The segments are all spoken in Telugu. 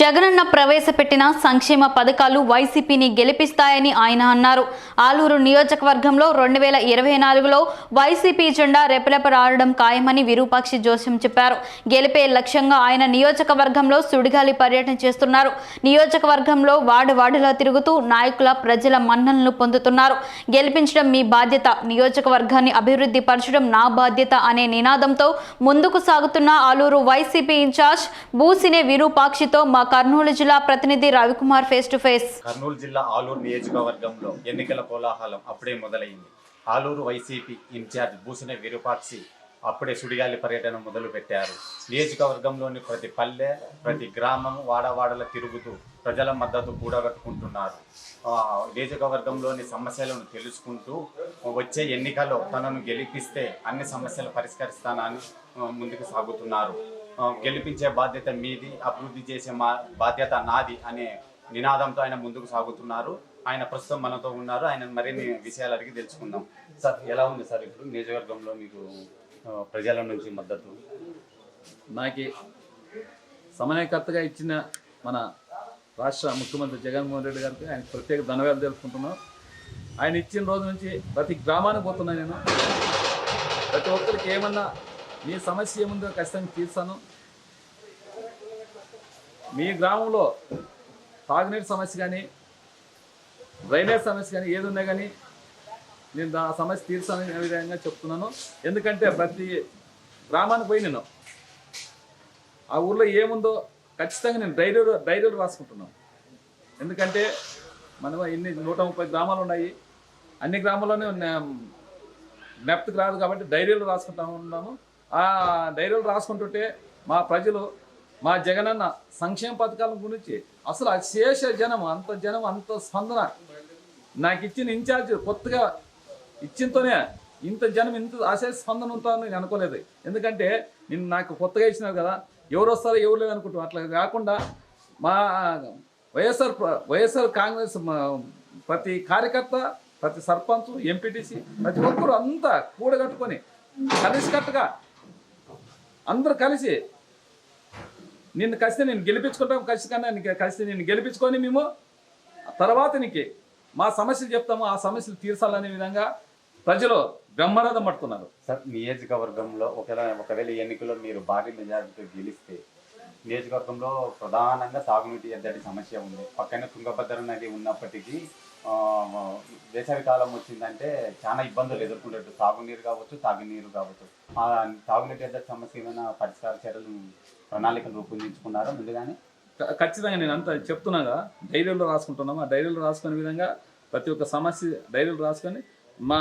జగనన్న ప్రవేశపెట్టిన సంక్షేమ పథకాలు వైసీపీని గెలిపిస్తాయని ఆయన అన్నారు. ఆలూరు నియోజకవర్గంలో రెండు వేల ఇరవై నాలుగులో వైసీపీ జెండా రెపరెపలాడడం ఖాయమని విరూపాక్షి జోస్యం చెప్పారు. గెలిపే లక్ష్యంగా ఆయన నియోజకవర్గంలో సుడిగాలి పర్యటన చేస్తున్నారు. నియోజకవర్గంలో వార్డు వార్డులా తిరుగుతూ నాయకుల ప్రజల మన్ననలు పొందుతున్నారు. గెలిపించడం మీ బాధ్యత. నియోజకవర్గాన్ని అభివృద్ధి పరచడం నా బాధ్యత అనే నినాదంతో ముందుకు సాగుతున్న ఆలూరు వైసీపీ ఇన్ఛార్జ్ బూసినే విరూపాక్షితో మా కర్నూలు జిల్లా ప్రతినిధి Ravikumar face to face Kurnool జిల్లా ఆలూరు నియోజకవర్గంలో ఎన్నికల కోలాహలం అప్పుడే మొదలైంది. ఆలూరు వైసీపీ ఇన్ఛార్జ్ బూసిన విరూపాక్షి అప్పుడే సుడిగాలి పర్యటన మొదలు పెట్టారు. నియోజకవర్గంలోని ప్రతి పల్లె ప్రతి గ్రామం వాడవాడల తిరుగుతూ ప్రజల మద్దతు కూడగట్టుకుంటున్నారు. నియోజకవర్గంలోని సమస్యలను తెలుసుకుంటూ వచ్చే ఎన్నికల్లో తనను గెలిపిస్తే అన్ని సమస్యలు పరిష్కరిస్తానని ముందుకు సాగుతున్నారు. గెలిపించే బాధ్యత మీది అభివృద్ధి చేసే మా బాధ్యత నాది అనే నినాదంతో ఆయన ముందుకు సాగుతున్నారు. ఆయన ప్రస్తుతం మనతో ఉన్నారు. ఆయన మరిన్ని విషయాలు అడిగి తెలుసుకుందాం. సార్ ఎలా ఉంది సార్ ఇప్పుడు నియోజకవర్గంలో మీకు ప్రజల నుంచి మద్దతు? నాకు సమన్వయకర్తగా ఇచ్చిన మన రాష్ట్ర ముఖ్యమంత్రి జగన్మోహన్ రెడ్డి గారికి ఆయన ప్రత్యేక ధన్యవాదాలు తెలుసుకుంటున్నాం ఆయన ఇచ్చిన రోజు నుంచి ప్రతి గ్రామానికి పోతున్నా నేను. ప్రతి ఒక్కరికి ఏమన్నా మీ సమస్య ఏముందో ఖచ్చితంగా తీర్చాను. మీ గ్రామంలో తాగునీటి సమస్య కానీ డ్రైనేజ్ సమస్య కానీ ఏది ఉన్నా కానీ నేను ఆ సమస్య తీర్చాలని విధంగా చెప్తున్నాను. ఎందుకంటే ప్రతి గ్రామానికి పోయి నేను ఆ ఊర్లో ఏముందో ఖచ్చితంగా నేను డైరీలు డైరీలు రాసుకుంటున్నాను. ఎందుకంటే మనం ఇన్ని నూట ముప్పై గ్రామాలు ఉన్నాయి. అన్ని గ్రామాల్లోనే జ్ఞప్తికి రాదు కాబట్టి డైరీలు రాసుకుంటా ఉన్నాను ఆ డైరీలు రాసుకుంటుంటే మా ప్రజలు మా జగనన్న సంక్షేమ పథకాల గురించి అసలు అశేష జనం అంత జనం అంత స్పందన నాకు ఇచ్చిన ఇన్ఛార్జ్ కొత్తగా ఇచ్చింతోనే ఇంత జనం ఇంత అశేష స్పందన ఉంటుందని నేను అనుకోలేదు. ఎందుకంటే నేను నాకు కొత్తగా ఇచ్చినారు కదా ఎవరు వస్తారో ఎవరు లేదు అనుకుంటాం అట్లా కాకుండా మా వైఎస్ఆర్ వైఎస్ఆర్ కాంగ్రెస్ ప్రతి కార్యకర్త ప్రతి సర్పంచ్ ఎంపీటీసీ ప్రతి ఒక్కరు అంతా కూడగట్టుకొని కలిసికట్టుగా అందరూ కలిసి నిన్ను కలిసి నేను గెలిపించుకుంటాం ఖచ్చితంగా నీకు కలిసి నేను గెలిపించుకొని మేము తర్వాత నీకు మా సమస్యలు చెప్తాము ఆ సమస్యలు తీర్చాలనే విధంగా ప్రజలు బ్రహ్మరథం పడుతున్నారు సార్ నియోజకవర్గంలో ఒకవేళ ఒకవేళ ఎన్నికల్లో మీరు భారీ మెజారిటీతో గెలిస్తే నియోజకవర్గంలో ప్రధానంగా సాగునీటి ఎద్దడి సమస్య ఉంది. పక్కనే తుంగభద్ర నది ఉన్నప్పటికీ వేసవి కాలం వచ్చిందంటే చాలా ఇబ్బందులు ఎదుర్కొంటారు సాగునీరు కావచ్చు తాగునీరు కావచ్చు. ఆ తాగునీటి ఎద్దడి సమస్య ఏమైనా పరిష్కార చర్యలు ప్రణాళికలు రూపొందించుకున్నారా ముందుగానే? ఖచ్చితంగా నేను అంత చెప్తున్నాగా. డైరీలో రాసుకుంటున్నాము? ఆ డైరీలో రాసుకునే విధంగా ప్రతి ఒక్క సమస్య డైరీలో రాసుకొని మా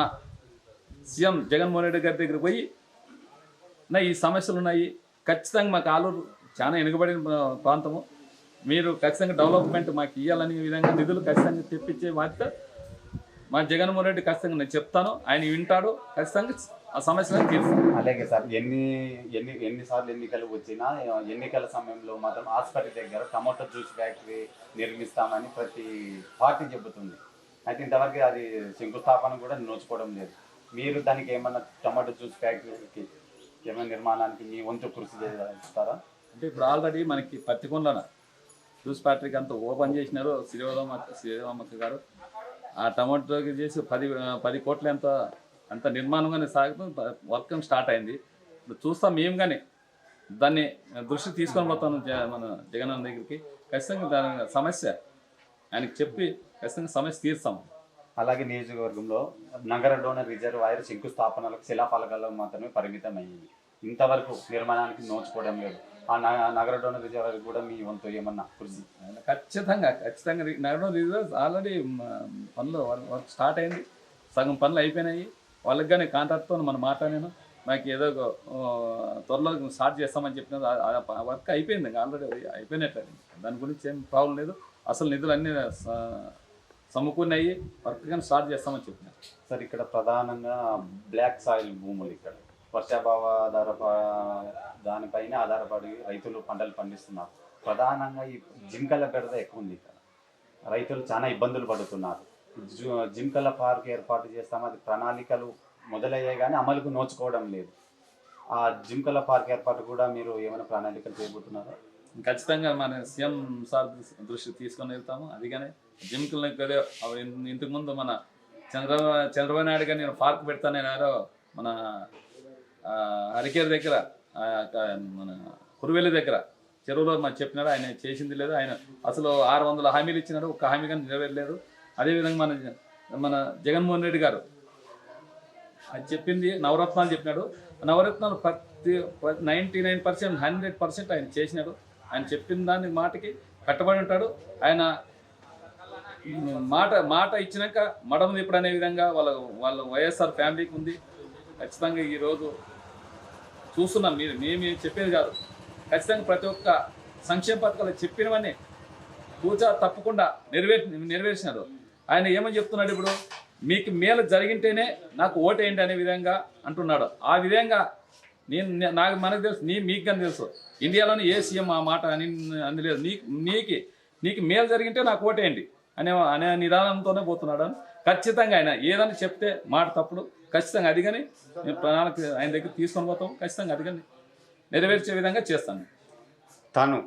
సీఎం జగన్మోహన్ రెడ్డి గారి దగ్గరికి పోయి నా ఈ సమస్యలు ఉన్నాయి. ఖచ్చితంగా మాకు ఆలూరు చాలా వెనుకబడిన ప్రాంతము. మీరు ఖచ్చితంగా డెవలప్మెంట్ మాకు ఇవ్వాలనే విధంగా నిధులు ఖచ్చితంగా తెప్పించే బాధ్యత మా జగన్మోహన్ రెడ్డి ఖచ్చితంగా నేను చెప్తాను. ఆయన వింటాడు. ఖచ్చితంగా ఆ సమస్యలను తీరుస్తాను అలాగే సార్ ఎన్ని ఎన్ని ఎన్నిసార్లు ఎన్నికలు వచ్చినా ఎన్నికల సమయంలో మాత్రం హాస్పిటల్ దగ్గర టమాటో జ్యూస్ ఫ్యాక్టరీ నిర్మిస్తామని ప్రతి పార్టీ చెబుతుంది. అయితే ఇంతవరకు అది శంకుస్థాపన కూడా నోచుకోవడం లేదు. మీరు దానికి ఏమన్నా టమాటో జ్యూస్ ఫ్యాక్టరీకి ఏమైనా నిర్మాణానికి మీ వంతు కృషి చేస్తారా? అంటే ఇప్పుడు ఆల్రెడీ మనకి పత్తికొండన జ్యూస్ ఫ్యాక్టరీకి అంతా ఓపెన్ చేసినారు. శ్రీరామ శ్రీరామక్క గారు. ఆ టమాటోకి చేసి పది పది కోట్ల ఎంత అంత నిర్మాణంగానే సాగుతూ వర్క్ స్టార్ట్ అయింది. ఇప్పుడు చూస్తాం మేము కానీ దాన్ని దృష్టి తీసుకొని పోతాను మన జగనన్న దగ్గరికి. ఖచ్చితంగా దాని సమస్య. ఆయనకి చెప్పి ఖచ్చితంగా సమస్య తీరుస్తాం. అలాగే నియోజకవర్గంలో నగర డోనర్ రిజర్వాయర్ శంకుస్థాపనలకు శిలాఫలకాలకు మాత్రమే పరిమితం అయ్యింది ఇంతవరకు నిర్మాణానికి నోచుకోవడం లేదు. ఆ నగర డోనర్ రిజర్వాయర్ కూడా మీ వంతు ఏమన్నా కృషి ఖచ్చితంగా ఖచ్చితంగా నగరం రిజర్వ్ ఆల్రెడీ పనులు వర్క్ స్టార్ట్ అయింది. సగం పనులు అయిపోయినాయి. వాళ్ళకి కానీ కాంట్రాక్ట్తో మనం మాట్లాడాను మాకు ఏదో ఒక, త్వరలో స్టార్ట్ చేస్తామని చెప్పిన వర్క్ అయిపోయింది ఇంకా ఆల్రెడీ అయిపోయినట్లే దాని గురించి ఏం ప్రాబ్లం లేదు. అసలు నిధులు అన్నీ స- సమకూరినాయి. వర్క్ కానీ స్టార్ట్ చేస్తామని చెప్పిన సార్ ఇక్కడ ప్రధానంగా బ్లాక్ సాయిల్ భూములు ఇక్కడ. వర్షాభావ ఆధారప దానిపైన ఆధారపడి రైతులు పంటలు పండిస్తున్నారు. ప్రధానంగా ఈ జింకల బెడద ఎక్కువ ఉంది ఇక్కడ. రైతులు చాలా ఇబ్బందులు పడుతున్నారు. జింకల పార్క్ ఏర్పాటు చేస్తాం. అది ప్రణాళికలు మొదలయ్యాయి కానీ అమలుకు నోచుకోవడం లేదు. ఆ జింకల పార్క్ ఏర్పాటు కూడా మీరు ఏమైనా ప్రణాళికలు చేయబోతున్నారా? ఖచ్చితంగా మన సీఎం సార్ దృష్టి- తీసుకొని వెళ్తాము. అదిగానే జిమ్కులు కదా ఇంతకుముందు మన చంద్రబాబు చంద్రబాబు నాయుడు గారు నేను పార్క్ పెడతాను యారో మన హరికేర్ దగ్గర మన కురువెల్లి దగ్గర. చెరువులో మనం చెప్పినారు ఆయన చేసింది లేదు. ఆయన అసలు ఆరు వందల హామీలు ఇచ్చినారు. ఒక్క హామీ కానీ నెరవేరలేదు. అదేవిధంగా మన మన జగన్మోహన్ రెడ్డి గారు అది చెప్పింది నవరత్నాలు చెప్పినాడు. నవరత్నాలు ప్రతి ninety nine percent hundred percent ఆయన చేసినాడు. ఆయన చెప్పిన దాని మాటకి కట్టబడి ఉంటాడు. ఆయన మాట మాట ఇచ్చినాక మడం ఇప్పుడు అనే విధంగా వాళ్ళ వాళ్ళ వైఎస్ఆర్ ఫ్యామిలీకి ఉంది. ఖచ్చితంగా ఈరోజు చూస్తున్నాం మీరు మేము చెప్పేది కాదు. ఖచ్చితంగా ప్రతి ఒక్క సంక్షేమ పథకాలు చెప్పినవన్నీ కూచా తప్పకుండా నెరవేర్ నెరవేర్చినారు. ఆయన ఏమని చెప్తున్నాడు ఇప్పుడు? మీకు మేలు జరిగింటేనే నాకు ఓటేయండి అనే విధంగా అంటున్నాడు. ఆ విధంగా నేను నాకు మనకు తెలుసు నీ మీకు కానీ తెలుసు. ఇండియాలోని ఏ సీఎం ఆ మాట అని అందులేదు. నీ నీకి నీకు మేలు జరిగింటే నాకు ఓటేయండి అనే అనే నిదానంతోనే పోతున్నాడు ఖచ్చితంగా ఆయన ఏదైనా చెప్తే మాట తప్పుడు ఖచ్చితంగా అది కానీ మేము ప్రణాళిక ఆయన దగ్గర తీసుకొని పోతాం. ఖచ్చితంగా అది కానీ నెరవేర్చే విధంగా చేస్తాను. తాను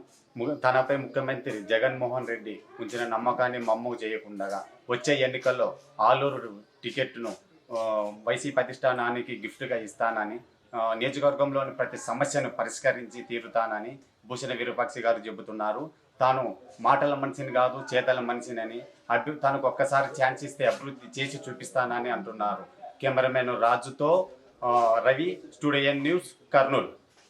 తనపై ముఖ్యమంత్రి జగన్మోహన్ రెడ్డి ఉంచిన నమ్మకాన్ని మమ్ము చేయకుండా వచ్చే ఎన్నికల్లో ఆలూరు టికెట్ను వైసీపీ అధిష్టానానికి గిఫ్ట్గా ఇస్తానని నియోజకవర్గంలోని ప్రతి సమస్యను పరిష్కరించి తీరుతానని భూషణ విరూపాక్షి గారు చెబుతున్నారు. తాను మాటల మనిషిని కాదు చేతల మనిషినని అభి తనకు ఒక్కసారి ఛాన్స్ ఇస్తే అభివృద్ధి చేసి చూపిస్తానని అంటున్నారు. కెమెరామెన్ రాజుతో రవి స్టూడియో న్యూస్ కర్నూలు.